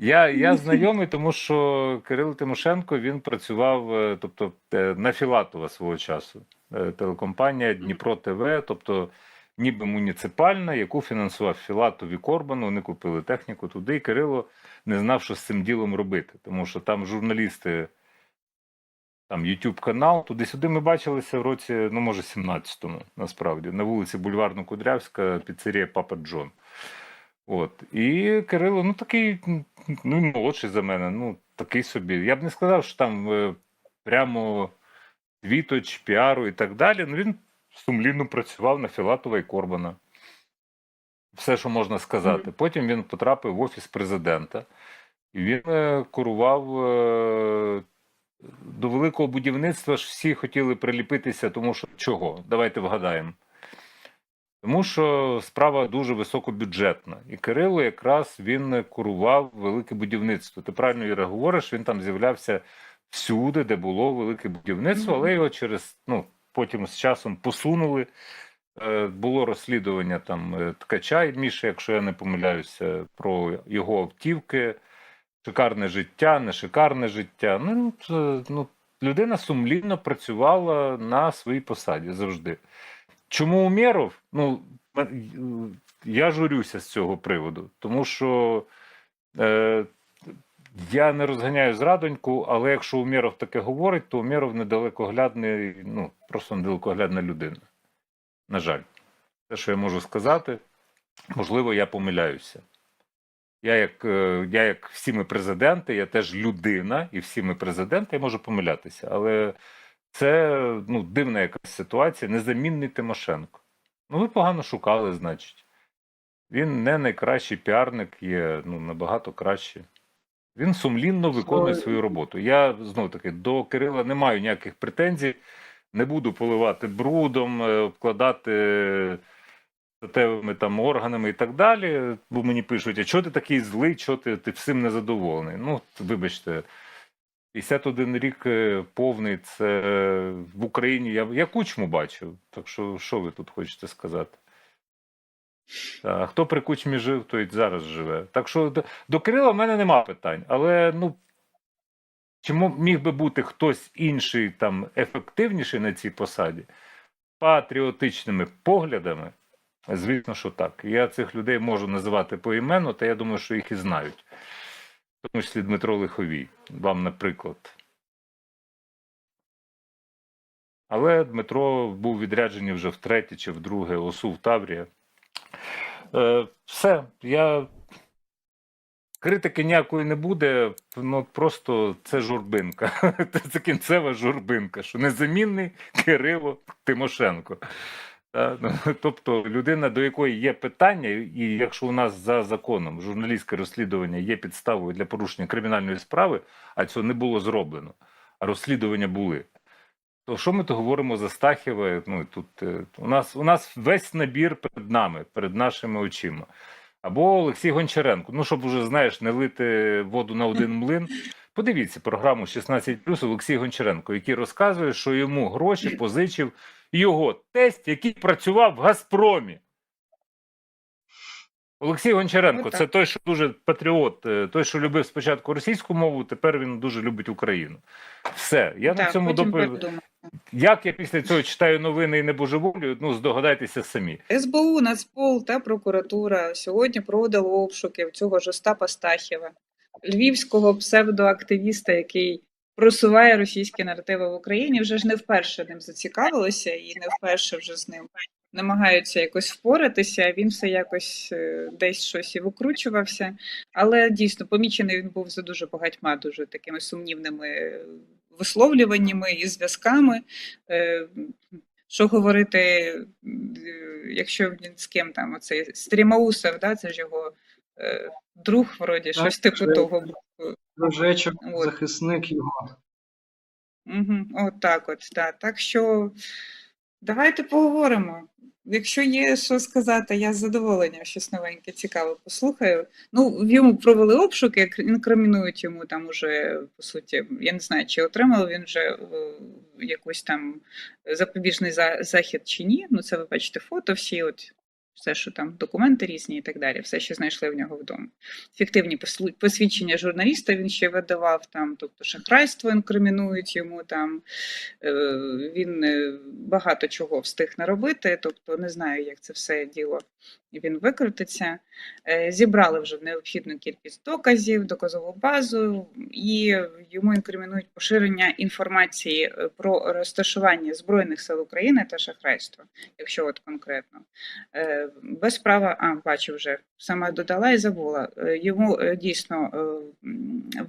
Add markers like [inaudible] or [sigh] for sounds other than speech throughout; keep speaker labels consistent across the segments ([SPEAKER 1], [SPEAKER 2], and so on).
[SPEAKER 1] Я, я знайомий, тому що Кирило Тимошенко він працював, е, тобто е, на Філатова свого часу. Е, Телекомпанія Дніпро ТВ, тобто ніби муніципальна, яку фінансував Філатов і Корбан. Вони купили техніку туди, і Кирило не знав, що з цим ділом робити, тому що там журналісти, там YouTube канал, туди-сюди ми бачилися в році, ну може, 17-му, насправді, на вулиці Бульварно-Кудрявська, піцерія Папа Джон. От. І Кирило, ну такий, ну і молодший за мене, ну такий собі. Я б не сказав, що там е, прямо світоч, піару і так далі. Ну він сумлінно працював на Філатова і Корбана. Все, що можна сказати. Потім він потрапив в офіс президента, і він е, курував е, до великого будівництва ж всі хотіли приліпитися, тому що чого? Давайте вгадаємо. Тому що справа дуже високобюджетна. І Кирило якраз він курував велике будівництво. Ти правильно Іра говориш, він там з'являвся всюди, де було велике будівництво, але його через ну, потім з часом посунули. Е, Було розслідування там е, ткача і Міша, якщо я не помиляюся, про його автівки, шикарне життя, не шикарне життя. Ну, ну, людина сумлінно працювала на своїй посаді завжди. Чому Умєров? Ну, я журюся з цього приводу, тому що е, я не розганяю зрадоньку, але якщо Умєров таке говорить, то Умєров недалекоглядний, ну, просто недалекоглядна людина. На жаль, те, що я можу сказати, можливо, я помиляюся. Я як, е, я як всі ми президенти, я теж людина, і всі ми президенти, я можу помилятися. Але це ну, дивна якась ситуація, незамінний Тимошенко. Ну, ви погано шукали, значить. Він не найкращий піарник, є ну, набагато краще. Він сумлінно виконує свою роботу. Я знову таки до Кирила не маю ніяких претензій, не буду поливати брудом, е, обкладати статевими там органами і так далі. Бо мені пишуть, а чого ти такий злий, чого ти, ти всім незадоволений? Ну, вибачте, 51 рік е, повний це е, в Україні. Я, я кучму бачив. Так що, що ви тут хочете сказати? А хто при кучмі жив, той зараз живе. Так що до, до Кирила в мене нема питань. Але ну, чи міг би бути хтось інший там ефективніший на цій посаді? Патріотичними поглядами, звісно, що так. Я цих людей можу називати поіменно, та я думаю, що їх і знають. Тому числі Дмитро Лиховій, вам, наприклад. Але Дмитро був відряджений вже втретє чи вдруге ОСУ в Таврія. Е, все, я. Критики ніякої не буде, ну просто це журбинка. [laughs] Це кінцева журбинка, що незамінний Кирило Тимошенко. Та, ну, [laughs] Тобто людина, до якої є питання, і якщо у нас за законом журналістське розслідування є підставою для порушення кримінальної справи, а цього не було зроблено, а розслідування були. То що ми то говоримо за Стахєва? Ну тут е, у нас у нас весь набір перед нами, перед нашими очима. Або Олексій Гончаренко. Ну, щоб уже знаєш, не лити воду на один [laughs] млин. Подивіться програму 16 Олексій Гончаренко, який розказує, що йому гроші позичив його тесть, який працював в Газпромі. Олексій Гончаренко це той, що дуже патріот, е, той, що любив спочатку російську мову, тепер він дуже любить Україну. Все, я на цьому
[SPEAKER 2] потім
[SPEAKER 1] Як я після цього читаю новини і не божеволюю, ну здогадайтеся самі.
[SPEAKER 2] СБУ, Нацпол та прокуратура сьогодні проводили обшуки цього ж Остапа Стахєва, львівського псевдоактивіста, який просуває російські наративи в Україні. Вже ж не вперше ним зацікавилися і не вперше вже з ним намагаються якось впоратися. Він все якось е, десь щось і викручувався. Але дійсно помічений він був за дуже багатьма дуже такими сумнівними е, висловлюваннями і зв'язками. Е, Що говорити, якщо він з ким там оцей Стрімаусов, да, це ж його е, друг, вроді,
[SPEAKER 3] Так,
[SPEAKER 2] щось типу того.
[SPEAKER 3] Дружечок, захисник його.
[SPEAKER 2] Угу, от так от, да. Так що давайте поговоримо. Якщо є що сказати, я з задоволенням щось новеньке, цікаве послухаю. Ну, йому провели обшуки, інкримінують йому там уже, по суті, я не знаю, чи отримав він вже е, якийсь там запобіжний захід чи ні. Ну, це ви бачите фото всі, от все, що там документи різні і так далі, все, що знайшли в нього вдома. Фіктивні посвідчення журналіста він ще видавав, там, тобто шахрайство інкримінують йому там. е, Він е, багато чого встиг наробити, тобто не знаю, як це все діло він викрутиться. Е, Зібрали вже необхідну кількість доказів, доказову базу, і йому інкримінують поширення інформації е, про розташування Збройних сил України та шахрайство, якщо от конкретно. Е, Без права, а бачу вже саме додала і забула. Е, Йому е, дійсно е,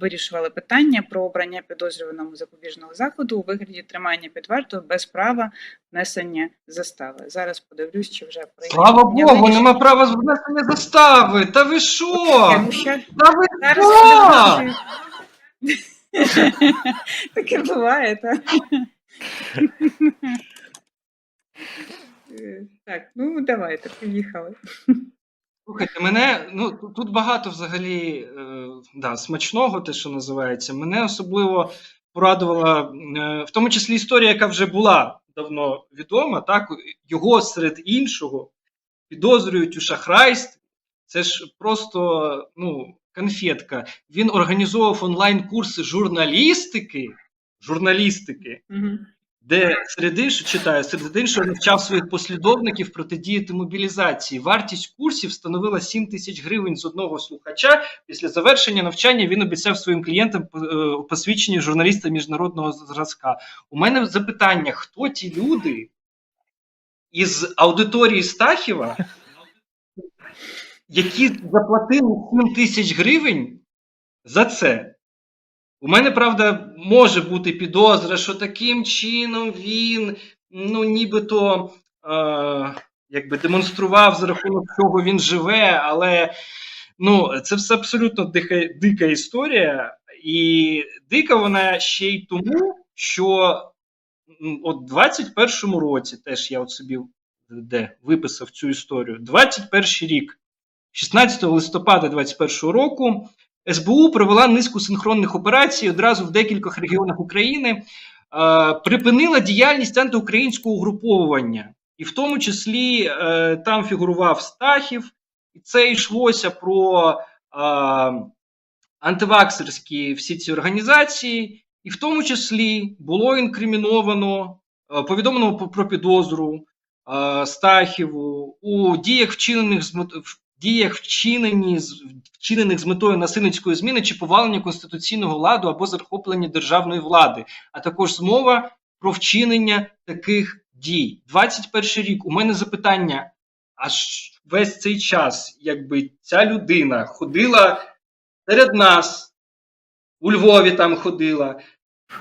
[SPEAKER 2] вирішували питання про обрання підозрюваному запобіжного заходу у вигляді тримання під вартою без права внесення застави. Зараз подивлюсь, чи вже
[SPEAKER 3] Слава Богу, нема права внесення застави. Та ви що?
[SPEAKER 2] Ну,
[SPEAKER 3] Та ви що? [laughs]
[SPEAKER 2] Таке буває, так. [laughs] Так, ну давайте, поїхали.
[SPEAKER 3] Слухайте, мене ну тут- багато взагалі е, да, смачного, те, що називається. Мене особливо порадувала, е, в тому числі історія, яка вже була давно відома. Так його серед іншого підозрюють у шахрайстві. Це ж просто ну, конфетка. Він організовував онлайн-курси журналістики. Журналістики,
[SPEAKER 2] Мгм.
[SPEAKER 3] Де серед іншого читаю, серед іншого навчав своїх послідовників протидіяти мобілізації. Вартість курсів становила 7 тисяч гривень з одного слухача. Після завершення навчання він обіцяв своїм клієнтам е, посвідчення журналіста міжнародного зразка. У мене запитання: хто ті люди із аудиторії Стахіва, які заплатили 7 тисяч гривень за це? У мене, правда, може бути підозра, що таким чином він ну, нібито е, якби демонстрував за рахунок чого він живе, але ну, це все абсолютно дика, дика історія. І дика вона ще й тому, що от в 21-му році, теж я от собі де виписав цю історію, 21 рік, 16 листопада 21 року. СБУ провела низку синхронних операцій одразу в декількох регіонах України, е, припинила діяльність антиукраїнського угруповування, і в тому числі е, там фігурував Стахів, і це йшлося про е, антиваксерські всі ці організації, і в тому числі було інкриміновано, повідомлено про- підозру Стахіву у діях вчинених діях вчинені вчинених з метою насильницької зміни чи повалення конституційного ладу або захоплення державної влади, а також змова про вчинення таких дій. 21 рік. У мене запитання: аж весь цей час, якби ця людина ходила серед нас, у Львові там ходила,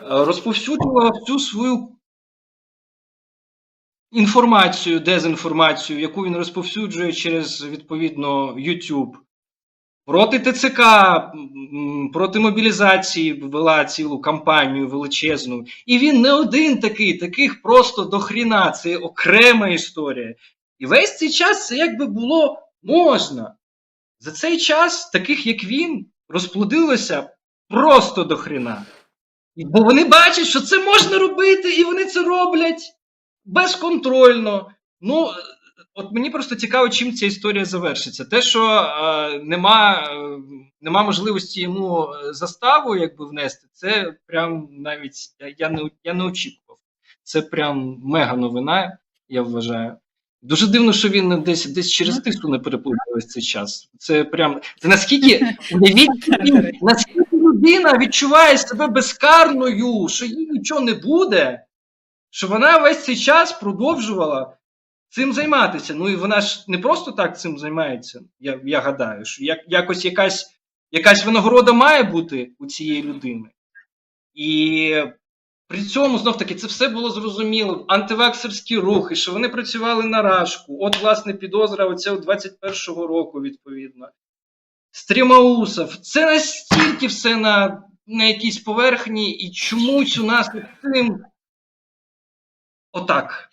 [SPEAKER 3] розповсюджувала всю свою інформацію, дезінформацію, яку він розповсюджує через відповідно YouTube. Проти ТЦК, проти мобілізації вела цілу кампанію величезну. І він не один такий, таких просто до хріна. Це окрема історія. І весь цей час це якби було можна. За цей час, таких як він, розплодилося просто до хріна. Бо вони бачать, що це можна робити, і вони це роблять безконтрольно. Ну, от мені просто цікаво, чим ця історія завершиться. Те, що е, нема, е, нема можливості йому е, заставу якби внести, це прям навіть я, я, не, я не очікував. Це прям мега новина, я вважаю. Дуже дивно, що він десь десь через
[SPEAKER 2] Ну,
[SPEAKER 3] тису не переплутав весь цей час. Це прям це наскільки [laughs] наскільки людина відчуває себе безкарною, що їй нічого не буде, що вона весь цей час продовжувала цим займатися. Ну і вона ж не просто так цим займається. Я, я гадаю, що як, якось якась, якась винагорода має бути у цієї людини. І при цьому знов таки це все було зрозуміло. Антиваксерські рухи, що вони працювали на рашку. От, власне, підозра оця 21-го року, відповідно. Стрімаусов. Це настільки все на, на якійсь поверхні, і чомусь у нас із цим отак.